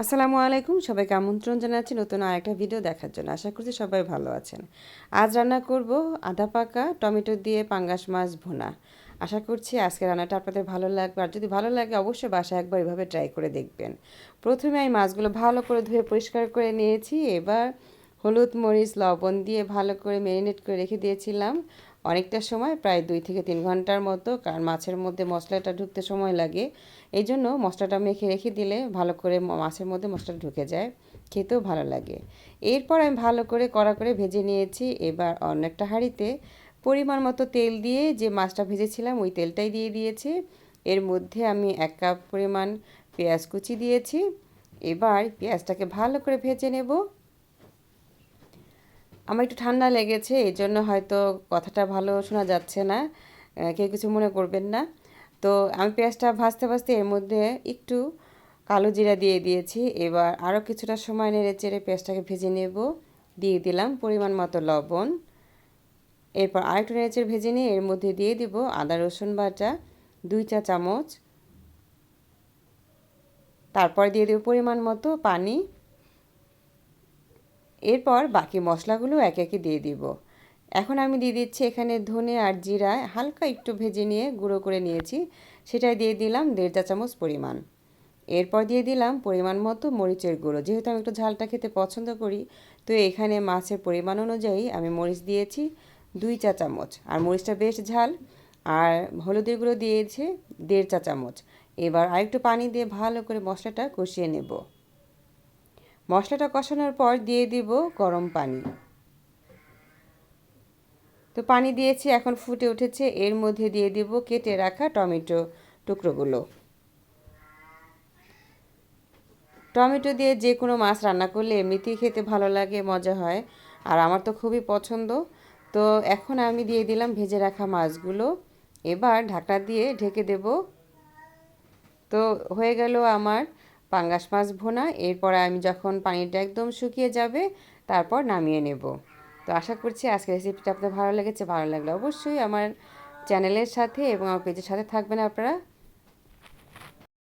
আসসালামু আলাইকুম, সবাইকে আমন্ত্রণ জানাচ্ছি নতুন আরেকটা ভিডিও দেখার জন্য। আশা করছি সবাই ভালো আছেন। আজ রান্না করব আধা পাকা, টমেটো দিয়ে পাঙ্গাস মাছ ভোনা। আশা করছি আজকে রান্নাটা আপনাদের ভালো লাগবে। আর যদি ভালো লাগে, অবশ্যই বাসায় একবার এভাবে ট্রাই করে দেখবেন। প্রথমে আমি মাছগুলো ভালো করে ধুয়ে পরিষ্কার করে নিয়েছি। এবার হলুদ, মরিচ, লবণ দিয়ে ভালো করে ম্যারিনেট করে রেখে দিয়েছিলাম। অনেকটা সময়, প্রায় দুই থেকে তিন ঘণ্টার মতো, কারণ মাছের মধ্যে মশলাটা ঢুকতে সময় লাগে। এই জন্য মশলাটা মেখে রেখে দিলে ভালো করে মাছের মধ্যে মশলাটা ঢুকে যায়, খেতেও ভালো লাগে। এরপর আমি ভালো করে কড়া করে ভেজে নিয়েছি। এবার অন্য একটা হাঁড়িতে পরিমাণ মতো তেল দিয়ে যে মাছটা ভেজেছিলাম, ওই তেলটাই দিয়ে দিয়েছি। এর মধ্যে আমি এক কাপ পরিমাণ পেঁয়াজ কুচি দিয়েছি। এবার পেঁয়াজটাকে ভালো করে ভেজে নেব। আমার একটু ঠান্ডা লেগেছে, এই জন্য হয়তো কথাটা ভালো শোনা যাচ্ছে না। কেউ কিছু মনে করবেন না। তো আমি পেঁয়াজটা ভাজতে ভাজতে এর মধ্যে একটু কালো জিরা দিয়ে দিয়েছি। এবার আরও কিছুটা সময় নেড়ে চেড়ে পেঁয়াজটাকে ভেজে নেব। দিয়ে দিলাম পরিমাণ মতো লবণ। এরপর আরেকটু নেড়ে চেড়ে ভেজে নিয়ে এর মধ্যে দিয়ে দিব আদা, রসুন বাটা, দুই চা চামচ। তারপর দিয়ে দেব পরিমাণ মতো পানি। এরপর বাকি মশলাগুলো একে একে দিয়ে দিব। এখন আমি দিয়ে দিচ্ছি এখানে ধনে আর জিরা, হালকা একটু ভেজে নিয়ে গুঁড়ো করে নিয়েছি। সেটাই দিয়ে দিলাম দেড় চা চামচ পরিমাণ। এরপর দিয়ে দিলাম পরিমাণ মতো মরিচের গুঁড়ো। যেহেতু আমি একটু ঝালটা খেতে পছন্দ করি, তো এখানে মাছের পরিমাণ অনুযায়ী আমি মরিচ দিয়েছি দুই চা চামচ। আর মরিচটা বেশ ঝাল। আর হলুদের গুঁড়ো দিয়েছে দেড় চা চামচ। এবার আরেকটু পানি দিয়ে ভালো করে মশলাটা কষিয়ে নেব। মশলাটা কষানোর পর দিয়ে দিব গরম পানি। তো পানি দিয়েছি, এখন ফুটে উঠেছে। এর মধ্যে দিয়ে দিব কেটে রাখা টমেটো টুকরোগুলো। টমেটো দিয়ে যে কোনো মাছ রান্না করলে এমনিতেই খেতে ভালো লাগে, মজা হয়। আর আমার তো খুবই পছন্দ। তো এখন আমি দিয়ে দিলাম ভেজে রাখা মাছগুলো। এবার ঢাকা দিয়ে ঢেকে দেব। তো হয়ে গেল আমার পাঙ্গাস মাছ ভোনা, এরপরে আমি যখন পানিটা একদম শুকিয়ে যাবে, তারপর নামিয়ে নেব। তো আশা করছি আজকের রেসিপিটা আপনার ভালো লেগেছে। ভালো লাগলে অবশ্যই আমার চ্যানেলের সাথে এবং আমার পেজের সাথে থাকবেন আপনারা।